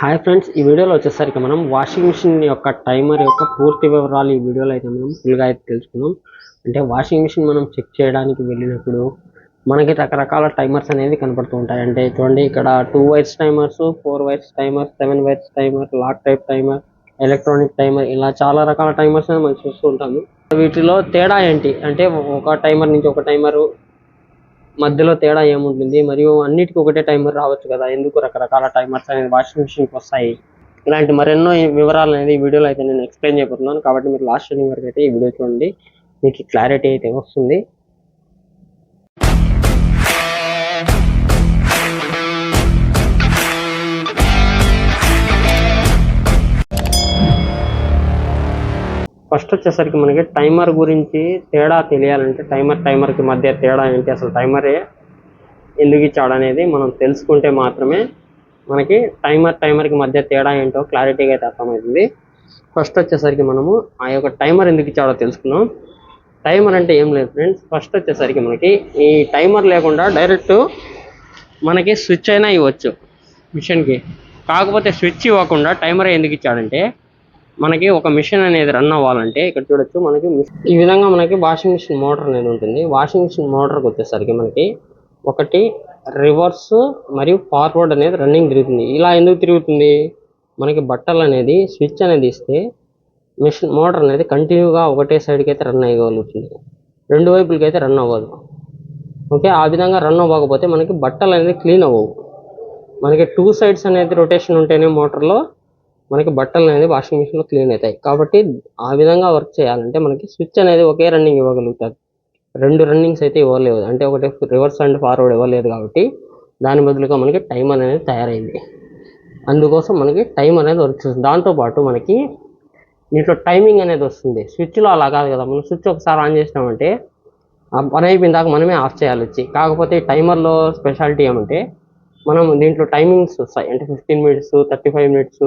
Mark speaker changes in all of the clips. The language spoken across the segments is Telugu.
Speaker 1: హాయ్ ఫ్రెండ్స్ ఈ వీడియోలో వచ్చేసరికి మనం వాషింగ్ మిషన్ యొక్క టైమర్ యొక్క పూర్తి వివరాలు ఈ వీడియోలో అయితే మనం ఫుల్గా అయితే తెలుసుకున్నాం అంటే వాషింగ్ మిషన్ మనం చెక్ చేయడానికి వెళ్ళినప్పుడు మనకి రకరకాల టైమర్స్ అనేది కనపడుతూ ఉంటాయి. అంటే చూడండి ఇక్కడ two wires timers four wires timer seven wires timer lock type timer electronic timer ఇలా చాలా రకాల టైమర్స్ మనం చూస్తూ ఉంటాము. వీటిలో తేడా ఏంటి? అంటే ఒక టైమర్ నుంచి ఒక టైమరు మధ్యలో తేడా ఏముంటుంది? మరియు అన్నిటికీ ఒకటే టైమర్ రావచ్చు కదా? ఎందుకు రకరకాల టైమర్స్ అనేది వాషింగ్ మిషన్కి వస్తాయి? ఇలాంటి మరెన్నో వివరాలు అనేది ఈ వీడియోలో అయితే నేను ఎక్స్ప్లెయిన్ చేయబోతున్నాను. కాబట్టి మీరు లాస్ట్ ఎండింగ్ వరకు అయితే ఈ వీడియో చూడండి. మీకు క్లారిటీ అయితే వస్తుంది. ఫస్ట్ వచ్చేసరికి మనకి టైమర్ గురించి తేడా తెలియాలంటే టైమర్ టైమర్కి మధ్య తేడా ఏంటి? అసలు టైమరే ఎందుకు ఇచ్చాడు అనేది మనం తెలుసుకుంటే మాత్రమే మనకి టైమర్ టైమర్కి మధ్య తేడా ఏంటో క్లారిటీగా అయితే అర్థమవుతుంది. ఫస్ట్ వచ్చేసరికి మనము ఆ యొక్క టైమర్ ఎందుకు ఇచ్చాడో తెలుసుకున్నాం టైమర్ అంటే ఏం లేదు ఫ్రెండ్స్. ఫస్ట్ వచ్చేసరికి మనకి ఈ టైమర్ లేకుండా డైరెక్ట్ మనకి స్విచ్ అయినా ఇవ్వచ్చు మిషన్కి. కాకపోతే స్విచ్ ఇవ్వకుండా టైమర్ ఎందుకు ఇచ్చాడంటే మనకి ఒక మిషన్ అనేది రన్ అవ్వాలంటే ఇక్కడ చూడొచ్చు మనకి ఈ విధంగా మనకి వాషింగ్ మిషన్ మోటార్ అనేది ఉంటుంది. వాషింగ్ మిషన్ మోటార్కి వచ్చేసరికి మనకి ఒకటి రివర్స్ మరియు ఫార్వర్డ్ అనేది రన్నింగ్ తిరుగుతుంది. ఇలా ఎందుకు తిరుగుతుంది? మనకి బట్టలు అనేది స్విచ్ అనేది ఇస్తే మిషన్ మోటార్ అనేది కంటిన్యూగా ఒకటే సైడ్కి అయితే రన్ అయ్యగలుగుతుంది. రెండు వైపులకి అయితే రన్ అవ్వదు. ఓకే? ఆ విధంగా రన్ అవ్వకపోతే మనకి బట్టలు అనేది క్లీన్ అవ్వవు. మనకి టూ సైడ్స్ అనేది రొటేషన్ ఉంటేనే మోటార్లో మనకి బట్టలు అనేది వాషింగ్ మిషన్లో క్లీన్ అవుతాయి. కాబట్టి ఆ విధంగా వర్క్ చేయాలంటే మనకి స్విచ్ అనేది ఒకే రన్నింగ్ ఇవ్వగలుగుతారు. రెండు రన్నింగ్స్ అయితే ఇవ్వలేదు. అంటే ఒకటి రివర్స్ అండ్ ఫార్వర్డ్ ఇవ్వలేదు కాబట్టి దాని బదులుగా మనకి టైం అనేది తయారైంది. అందుకోసం మనకి టైం అనేది వర్క్ చేస్తుంది. దాంతోపాటు మనకి దీంట్లో టైమింగ్ అనేది వస్తుంది. స్విచ్లో అలా కాదు కదా. మనం స్విచ్ ఒకసారి ఆన్ చేసినామంటే ఆ పని అయిపోయిన దాకా మనమే ఆఫ్ చేయాలి వచ్చి. కాకపోతే టైమర్లో స్పెషాలిటీ ఏమంటే మనం దీంట్లో టైమింగ్స్ వస్తాయి. అంటే fifteen minutes thirty five minutes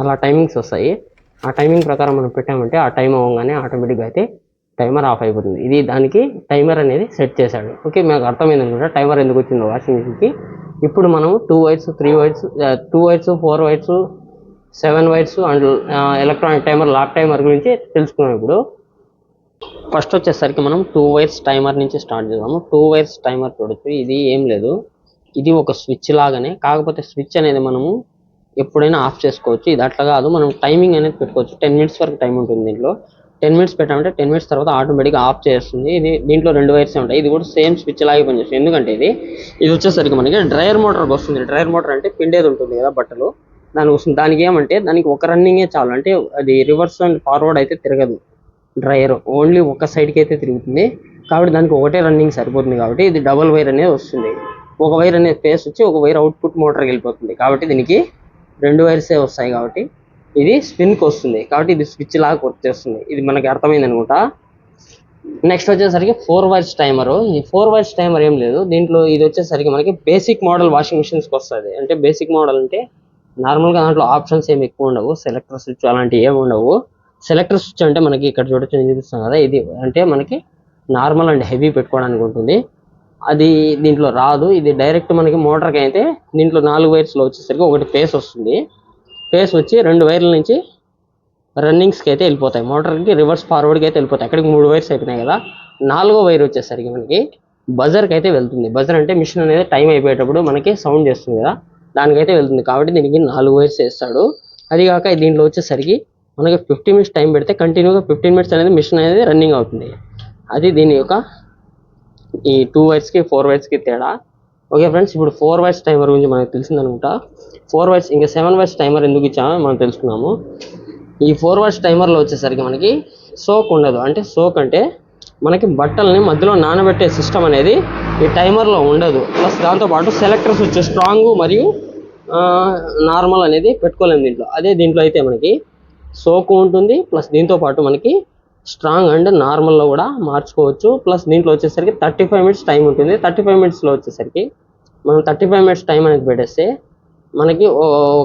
Speaker 1: అలా టైమింగ్స్ వస్తాయి. ఆ టైమింగ్ ప్రకారం మనం పెట్టామంటే ఆ టైం అవ్వగానే ఆటోమేటిక్గా అయితే టైమర్ ఆఫ్ అయిపోతుంది. ఇది దానికి టైమర్ అనేది సెట్ చేశాడు. ఓకే మాకు అర్థమైంది అనుకుంటా. టైమర్ ఎందుకు వచ్చిందో వాషింగ్ మిషన్కి ఇప్పుడు మనం two wires three wires two wires four wires seven wires and electronic timer lock timer గురించి తెలుసుకున్నాం ఇప్పుడు. ఫస్ట్ వచ్చేసరికి మనం టూ వైర్స్ టైమర్ నుంచి స్టార్ట్ చేద్దాము. టూ వైర్స్ టైమర్ చూడొచ్చు. ఇది ఏం లేదు. ఇది ఒక స్విచ్ లాగానే. కాకపోతే స్విచ్ అనేది మనము ఎప్పుడైనా ఆఫ్ చేసుకోవచ్చు. ఇది అట్లా కాదు. మనం టైమింగ్ అనేది పెట్టుకోవచ్చు. టెన్ మినిట్స్ వరకు టైం ఉంటుంది దీంట్లో. టెన్ మినిట్స్ పెట్టామంటే టెన్ మినిట్స్ తర్వాత ఆటోమేటిక్గా ఆఫ్ చేస్తుంది. ఇది దీంట్లో రెండు వైర్స్ ఉంటాయి. ఇది కూడా సేమ్ స్విచ్ లాగే పనిచేస్తుంది. ఎందుకంటే ఇది ఇది వచ్చేసరికి మనకి డ్రైయర్ మోటార్కి వస్తుంది డ్రైయర్ మోటార్ అంటే పిండేది ఉంటుంది కదా బట్టలు. దానికి వస్తుంది దానికి ఏమంటే దానికి ఒక రన్నింగే చాలు. అంటే అది రివర్స్ అండ్ ఫార్వర్డ్ అయితే తిరగదు. డ్రైయర్ ఓన్లీ ఒక సైడ్కి అయితే తిరుగుతుంది. కాబట్టి దానికి ఒకటే రన్నింగ్ సరిపోతుంది కాబట్టి ఇది డబల్ వైర్ అనేది వస్తుంది. ఒక వైర్ అనేది ఫేస్ వచ్చి ఒక వైర్ అవుట్పుట్ మోటార్కి వెళ్ళిపోతుంది. కాబట్టి దీనికి రెండు వైర్సే వస్తాయి కాబట్టి ఇది స్పిన్కి వస్తుంది. కాబట్టి ఇది స్విచ్ లాగా వర్క్ చేస్తుంది. ఇది మనకి అర్థమైంది అనుకుంటా? నెక్స్ట్ వచ్చేసరికి ఫోర్ వైర్స్ టైమర్ ఈ ఫోర్ వైర్స్ టైమర్ ఏం లేదు. దీంట్లో ఇది వచ్చేసరికి మనకి బేసిక్ మోడల్ వాషింగ్ మిషన్స్కి వస్తుంది. అంటే బేసిక్ మోడల్ అంటే నార్మల్గా దాంట్లో ఆప్షన్స్ ఏమి ఎక్కువ ఉండవు. సెలెక్టర్ స్విచ్ అలాంటివి ఏమి ఉండవు. సెలెక్టర్ స్విచ్ అంటే మనకి ఇక్కడ చూడొచ్చు నేను చూపిస్తాను కదా. ఇది అంటే మనకి నార్మల్ అండ్ హెవీ పెట్టుకోవడానికి ఉంటుంది. అది దీంట్లో రాదు. ఇది డైరెక్ట్ మనకి మోటార్కి అయితే దీంట్లో నాలుగు వైర్స్లో వచ్చేసరికి ఒకటి ఫేస్ వస్తుంది. ఫేస్ వచ్చి రెండు వైర్ల నుంచి రన్నింగ్స్కి అయితే వెళ్ళిపోతాయి. మోటార్కి రివర్స్ ఫార్వర్డ్కి అయితే వెళ్ళిపోతాయి. అక్కడికి మూడు వైర్స్ అయిపోయినాయి కదా. నాలుగో వైర్ వచ్చేసరికి మనకి బజర్కి అయితే వెళ్తుంది. బజర్ అంటే మిషన్ అనేది టైం అయిపోయేటప్పుడు మనకి సౌండ్ చేస్తుంది కదా. దానికైతే వెళ్తుంది. కాబట్టి దీనికి నాలుగు వైర్స్ వేస్తాడు. అది కాక దీంట్లో వచ్చేసరికి మనకి ఫిఫ్టీన్ మినిట్స్ టైం పెడితే కంటిన్యూగా ఫిఫ్టీన్ మినిట్స్ అనేది మిషన్ అనేది రన్నింగ్ అవుతుంది. అది దీని యొక్క ఈ టూ వైర్స్కి ఫోర్ వైర్స్కి తేడా. ఓకే ఫ్రెండ్స్ ఇప్పుడు ఫోర్ వైర్స్ టైమర్ గురించి మనకు తెలిసిందనుకుంటా. ఫోర్ వైర్స్ ఇంకా సెవెన్ వైర్స్ టైమర్ ఎందుకు ఇచ్చామో మనం తెలుసుకున్నాము. ఈ ఫోర్ వైర్స్ టైమర్లో వచ్చేసరికి మనకి సోక్ ఉండదు. అంటే సోక్ అంటే మనకి బట్టల్ని మధ్యలో నానబెట్టే సిస్టమ్ అనేది ఈ టైమర్లో ఉండదు. ప్లస్ దాంతోపాటు సెలెక్టర్స్ వచ్చే స్ట్రాంగ్ మరియు నార్మల్ అనేది పెట్టుకోలేము దీంట్లో. అదే దీంట్లో అయితే మనకి సోకు ఉంటుంది. ప్లస్ దీంతో పాటు మనకి స్ట్రాంగ్ అండ్ నార్మల్లో కూడా మార్చుకోవచ్చు. ప్లస్ దీంట్లో వచ్చేసరికి థర్టీ ఫైవ్ మినిట్స్ టైం ఉంటుంది. థర్టీ ఫైవ్ మినిట్స్లో వచ్చేసరికి మనం థర్టీ ఫైవ్ మినిట్స్ టైం అనేది పెట్టేస్తే మనకి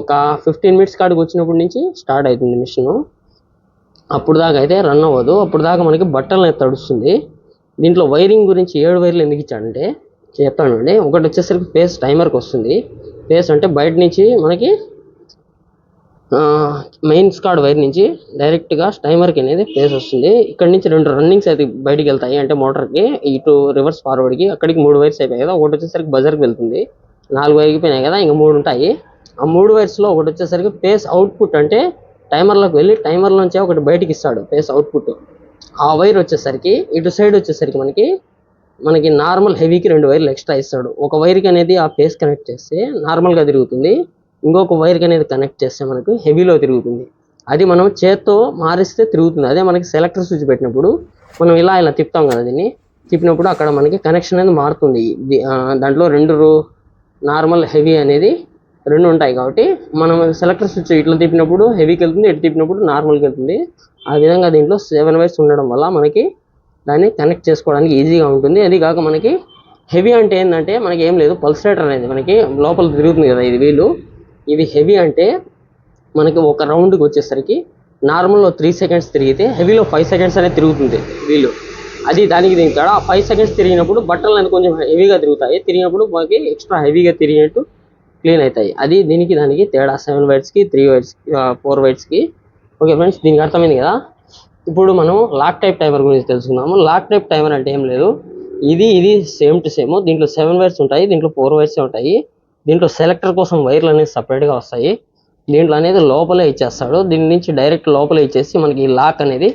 Speaker 1: ఒక ఫిఫ్టీన్ మినిట్స్ కాడికి వచ్చినప్పటి నుంచి స్టార్ట్ అవుతుంది మిషన్. అప్పుడు దాకా అయితే రన్ అవ్వదు. అప్పుడు దాకా మనకి బట్టలు అనేది తడుస్తుంది. దీంట్లో వైరింగ్ గురించి ఏడు వైర్లు ఎందుకు ఇచ్చాడంటే చెప్తానండి. ఒకటి వచ్చేసరికి పేస్ టైమర్కి వస్తుంది. పేస్ అంటే బయట నుంచి మనకి మెయిన్ స్కాడ్ వైర్ నుంచి డైరెక్ట్గా స్టైమర్కి అనేది ప్లేస్ వస్తుంది. ఇక్కడ నుంచి రెండు రన్నింగ్స్ అయితే బయటికి వెళ్తాయి. అంటే మోటార్కి ఇటు రివర్స్ ఫార్వర్డ్కి అక్కడికి మూడు వైర్స్ అయిపోయాయి కదా. ఒకటి వచ్చేసరికి బజర్కి వెళ్తుంది. నాలుగు అయిపోయినాయి కదా ఇంకా మూడు ఉంటాయి. ఆ మూడు వైర్స్లో ఒకటి వచ్చేసరికి పేస్ అవుట్పుట్ అంటే టైమర్లోకి వెళ్ళి టైమర్ నుంచి ఒకటి బయటికి ఇస్తాడు పేస్ అవుట్పుట్ ఆ వైర్ వచ్చేసరికి ఇటు సైడ్ వచ్చేసరికి మనకి మనకి నార్మల్ హెవీకి రెండు వైర్లు ఎక్స్ట్రా ఇస్తాడు. ఒక వైర్కి అనేది ఆ పేస్ కనెక్ట్ చేస్తే నార్మల్గా తిరుగుతుంది. ఇంకొక వైర్కి అనేది కనెక్ట్ చేస్తే మనకు హెవీలో తిరుగుతుంది. అది మనం చేత్తో మారిస్తే తిరుగుతుంది. అదే మనకి సెలెక్టర్ స్విచ్ పెట్టినప్పుడు మనం ఇలా ఇలా తిప్పుతాం కదా దీన్ని. తిప్పినప్పుడు అక్కడ మనకి కనెక్షన్ అనేది మారుతుంది. దాంట్లో రెండు నార్మల్ హెవీ అనేది రెండు ఉంటాయి కాబట్టి మనం సెలెక్టర్ స్విచ్ ఇట్లా తిప్పినప్పుడు హెవీకి వెళ్తుంది ఇటు తిప్పినప్పుడు నార్మల్కి వెళ్తుంది. ఆ విధంగా దీంట్లో సెవెన్ వైర్స్ ఉండడం వల్ల మనకి దాన్ని కనెక్ట్ చేసుకోవడానికి ఈజీగా ఉంటుంది. అది కాక మనకి హెవీ అంటే ఏంటంటే మనకి ఏం లేదు పల్సరేటర్ అనేది మనకి లోపల తిరుగుతుంది కదా ఇది వీలు. ఇది హెవీ అంటే మనకి ఒక రౌండ్కి వచ్చేసరికి నార్మల్లో త్రీ సెకండ్స్ తిరిగితే హెవీలో ఫైవ్ సెకండ్స్ అనేది తిరుగుతుంది వీలు. అది దానికి దీనికి తేడా ఆ ఫైవ్ సెకండ్స్ తిరిగినప్పుడు బట్టలు అనేది కొంచెం హెవీగా తిరుగుతాయి. తిరిగినప్పుడు మనకి ఎక్స్ట్రా హెవీగా తిరిగినట్టు క్లీన్ అవుతాయి. అది దీనికి దానికి తేడా. సెవెన్ వైట్స్కి త్రీ వైట్స్ ఫోర్ వైట్స్కి ఓకే ఫ్రెండ్స్ దీనికి అర్థమైంది కదా? ఇప్పుడు మనం లాక్ టైప్ టైమర్ గురించి తెలుసుకుందాము. లాక్ టైప్ టైమర్ అంటే ఏం లేదు. ఇది ఇది సేమ్ టు సేమ్ దీంట్లో సెవెన్ వైర్స్ ఉంటాయి దీంట్లో ఫోర్ వైర్స్ ఉంటాయి. దీంట్లో సెలెక్టర్ కోసం వైర్లు అనేది సపరేట్గా వస్తాయి. దీంట్లో అనేది లోపలే ఇచ్చేస్తాడు. దీని నుంచి డైరెక్ట్ లోపలే ఇచ్చేసి మనకి లాక్ అనేది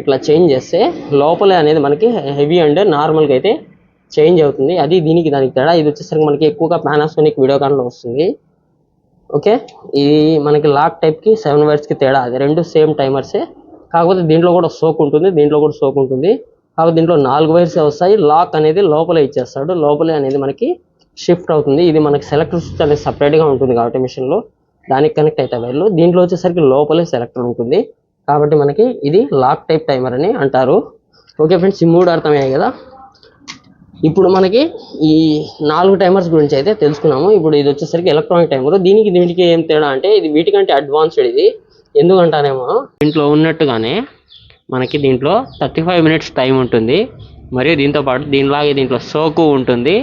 Speaker 1: ఇట్లా చేంజ్ చేస్తే లోపలే అనేది మనకి హెవీ అండ్ నార్మల్గా అయితే చేంజ్ అవుతుంది. అది దీనికి దానికి తేడా. ఇది వచ్చేసరికి మనకి ఎక్కువగా పానాసోనిక్ వీడియోకాన్లో వస్తుంది. ఓకే ఇది మనకి లాక్ టైప్కి సెవెన్ వైర్స్కి తేడా. అది రెండు సేమ్ టైమర్సే కాకపోతే దీంట్లో కూడా సోక్ ఉంటుంది. దీంట్లో కూడా సోక్ ఉంటుంది. కాబట్టి దీంట్లో నాలుగు వైర్స్ వస్తాయి. లాక్ అనేది లోపలే ఇచ్చేస్తాడు. లోపలే అనేది మనకి షిఫ్ట్ అవుతుంది. ఇది మనకి సెలెక్టర్ స్విచ్ అనేది సపరేట్గా ఉంటుంది కాబట్టి మిషన్లో దానికి కనెక్ట్ అయితే వైర్లు దీంట్లో వచ్చేసరికి లోపలే సెలెక్టర్ ఉంటుంది. కాబట్టి మనకి ఇది లాక్ టైప్ టైమర్ అని అంటారు. ఓకే ఫ్రెండ్స్ ఈ మూడు అర్థమయ్యాయి కదా? ఇప్పుడు మనకి ఈ నాలుగు టైమర్స్ గురించి అయితే తెలుసుకున్నాము. ఇప్పుడు ఇది వచ్చేసరికి ఎలక్ట్రానిక్ టైమర్ దీనికి దీనికి ఏం తేడా అంటే ఇది వీటికంటే అడ్వాన్స్డ్ ఇది. ఎందుకంటానేమో? దీంట్లో ఉన్నట్టుగానే మనకి దీంట్లో థర్టీ ఫైవ్ మినిట్స్ టైం ఉంటుంది. మరియు దీంతో పాటు దీనిలాగే దీంట్లో సోకు ఉంటుంది.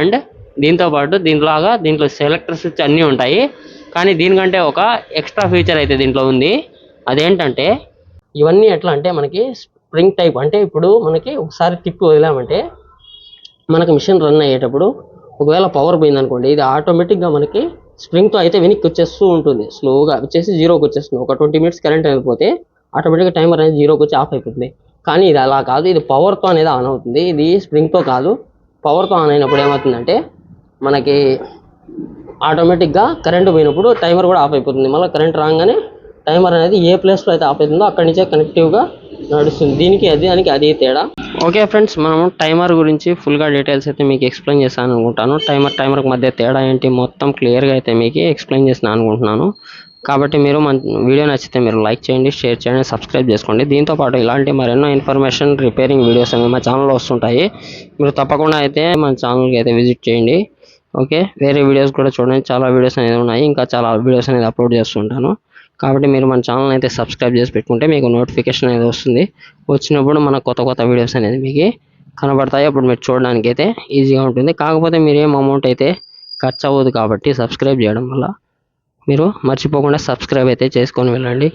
Speaker 1: అండ్ దీంతో పాటు దీనిలాగా దీంట్లో సెలెక్టర్ స్విచ్ అన్నీ ఉంటాయి. కానీ దీనికంటే ఒక ఎక్స్ట్రా ఫీచర్ అయితే దీంట్లో ఉంది. అదేంటంటే ఇవన్నీ ఎట్లా అంటే మనకి స్ప్రింగ్ టైప్ అంటే ఇప్పుడు మనకి ఒకసారి టిప్ వదిలామంటే మనకు మిషన్ రన్ అయ్యేటప్పుడు ఒకవేళ పవర్ పోయిందనుకోండి ఇది ఆటోమేటిక్గా మనకి స్ప్రింగ్తో అయితే వెనక్కి వచ్చేస్తూ ఉంటుంది. స్లోగా వచ్చేసి జీరోకి వచ్చేస్తుంది. ఒక ట్వంటీ మినిట్స్ కరెంట్ అయిపోతే ఆటోమేటిక్గా టైమర్ అనేది జీరోకి వచ్చి ఆఫ్ అయిపోతుంది. కానీ ఇది అలా కాదు. ఇది పవర్తో అనేది ఆన్ అవుతుంది. ఇది స్ప్రింగ్తో కాదు. పవర్తో ఆన్ అయినప్పుడు ఏమవుతుందంటే మనకి ఆటోమేటిక్గా కరెంట్ పోయినప్పుడు టైమర్ కూడా ఆఫ్ అయిపోతుంది. మళ్ళీ కరెంట్ రాగానే టైమర్ అనేది ఏ ప్లేస్లో అయితే ఆఫ్ అవుతుందో అక్కడి నుంచే కనెక్టివ్గా నడుస్తుంది. దీనికి అది దానికి అది తేడా. ఓకే ఫ్రెండ్స్ మనం టైమర్ గురించి ఫుల్గా డీటెయిల్స్ అయితే మీకు ఎక్స్ప్లెయిన్ చేస్తాను అనుకుంటాను. టైమర్ టైమర్కి మధ్య తేడా ఏంటి మొత్తం క్లియర్గా అయితే మీకు ఎక్స్ప్లెయిన్ చేస్తాను అనుకుంటున్నాను. కాబట్టి మీరు మన వీడియో నచ్చితే మీరు లైక్ చేయండి షేర్ చేయండి సబ్స్క్రైబ్ చేసుకోండి. దీంతో పాటు ఇలాంటి మరెన్నో ఇన్ఫర్మేషన్ రిపేరింగ్ వీడియోస్ అనేవి మా ఛానల్లో వస్తుంటాయి. మీరు తప్పకుండా అయితే మన ఛానల్కి అయితే విజిట్ చేయండి. ఓకే? వేరే వీడియోస్ కూడా చూడండి. చాలా వీడియోస్ అనేది ఉన్నాయి. ఇంకా చాలా వీడియోస్ అనేది అప్లోడ్ చేస్తుంటాను. కాబట్టి మీరు మన ఛానల్ అయితే సబ్స్క్రైబ్ చేసి పెట్టుకుంటే మీకు నోటిఫికేషన్ అనేది వస్తుంది. వచ్చినప్పుడు మన కొత్త కొత్త వీడియోస్ అనేది మీకు కనబడతాయి. అప్పుడు మీరు చూడడానికి అయితే ఈజీగా ఉంటుంది. కాకపోతే మీరు ఏం అమౌంట్ అయితే ఖర్చు అవ్వదు కాబట్టి సబ్స్క్రైబ్ చేయడం వల్ల మీరు మర్చిపోకుండా సబ్స్క్రైబ్ అయితే చేసుకొని వెళ్ళండి.